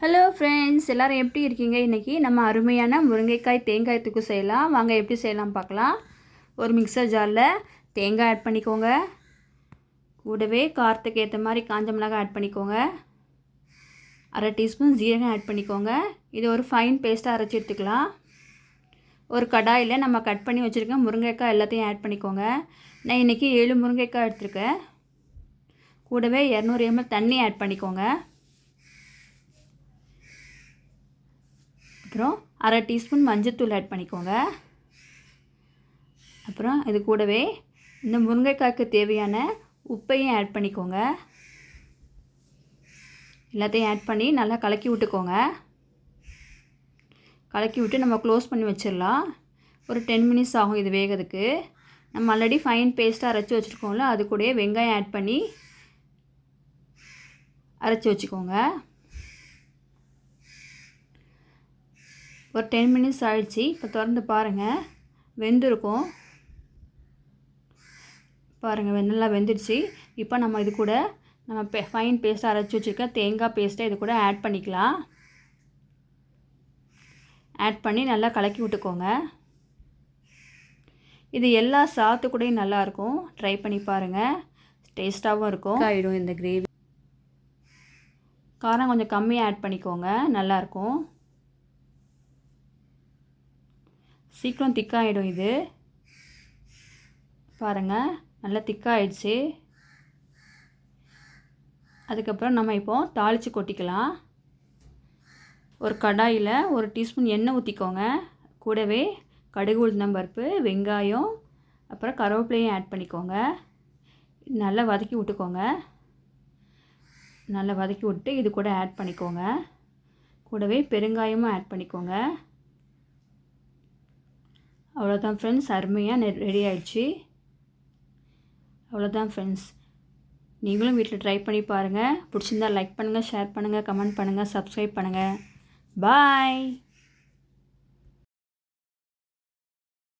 Hello friends எல்லோரும் எப்படி இருக்கீங்க? இன்றைக்கி நம்ம அருமையான முருங்கைக்காய் தேங்காய் தூக்கு செய்யலாம். வாங்க எப்படி செய்யலாம் பார்க்கலாம். ஒரு மிக்சர் ஜாரில் தேங்காய் ஆட் பண்ணிக்கோங்க. கூடவே காரத்துக்கு ஏற்ற மாதிரி காஞ்ச மிளகாய் ஆட் பண்ணிக்கோங்க. அரை டீஸ்பூன் ஜீரகம் ஆட் பண்ணிக்கோங்க. இது ஒரு ஃபைன் பேஸ்ட்டாக அரைச்சி எடுத்துக்கலாம். ஒரு கடாயில் நம்ம கட் பண்ணி வச்சுருக்க முருங்கைக்காய் எல்லாத்தையும் ஆட் பண்ணிக்கோங்க. நான் இன்றைக்கி ஏழு முருங்கைக்காய் எடுத்துருக்கேன். கூடவே இரநூறு எம்எல் தண்ணி ஆட் பண்ணிக்கோங்க. அப்புறம் அரை டீஸ்பூன் மஞ்சத்தூள் ஆட் பண்ணிக்கோங்க. அப்புறம் இது கூடவே இந்த முருங்கைக்காய்க்கு தேவையான உப்பையும் ஆட் பண்ணிக்கோங்க. எல்லாத்தையும் ஆட் பண்ணி நல்லா கலக்கி விட்டுக்கோங்க. கலக்கி விட்டு நம்ம க்ளோஸ் பண்ணி வச்சிடலாம். ஒரு டென் மினிட்ஸ் ஆகும் இது வேகிறதுக்கு. நம்ம ஆல்ரெடி ஃபைன் பேஸ்ட்டாக அரைச்சி வச்சுருக்கோம்ல அது கூடயே வெங்காயம் ஆட் பண்ணி அரைச்சி வச்சுக்கோங்க. ஒரு டென் மினிட்ஸ் ஆகிடுச்சி இப்போ திறந்து பாருங்கள் வெந்திருக்கும். பாருங்கள் நல்லா வெந்துடுச்சு. இப்போ நம்ம இது கூட நம்ம பெ ஃபைன் பேஸ்ட்டாக அரைச்சி வச்சுருக்க தேங்காய் பேஸ்ட்டை இது கூட ஆட் பண்ணிக்கலாம். ஆட் பண்ணி நல்லா கலக்கி விட்டுக்கோங்க. இது எல்லா சாத்து கூடயும் நல்லாயிருக்கும் ட்ரை பண்ணி பாருங்கள் டேஸ்ட்டாகவும் இருக்கும். ஆகிடும் இந்த கிரேவி காரம் கொஞ்சம் கம்மியாக ஆட் பண்ணிக்கோங்க. நல்லாயிருக்கும் சீக்கிரம் திக்காகிடும் இது. பாருங்கள் நல்லா திக்காகிடுச்சு அதுக்கப்புறம் நம்ம இப்போ தாளித்து கொட்டிக்கலாம். ஒரு கடாயில் ஒரு டீஸ்பூன் எண்ணெய் ஊற்றிக்கோங்க கூடவே கடுகு உளுந்தம் பருப்பு வெங்காயம் அப்புறம் கருவேப்பிலையும் ஆட் பண்ணிக்கோங்க. நல்லா வதக்கி விட்டுக்கோங்க. நல்லா வதக்கி விட்டு இது கூட ஆட் பண்ணிக்கோங்க. கூடவே பெருங்காயமும் ஆட் பண்ணிக்கோங்க. அவ்வளோதான் ஃப்ரெண்ட்ஸ் அருமையாக ரெடி ஆயிடுச்சு. அவ்வளோதான் ஃப்ரெண்ட்ஸ் நீங்களும் வீட்டில் ட்ரை பண்ணி பாருங்கள் பிடிச்சிருந்தா லைக் பண்ணுங்கள் ஷேர் பண்ணுங்கள் கமெண்ட் பண்ணுங்கள் சப்ஸ்கிரைப் பண்ணுங்கள் பாய்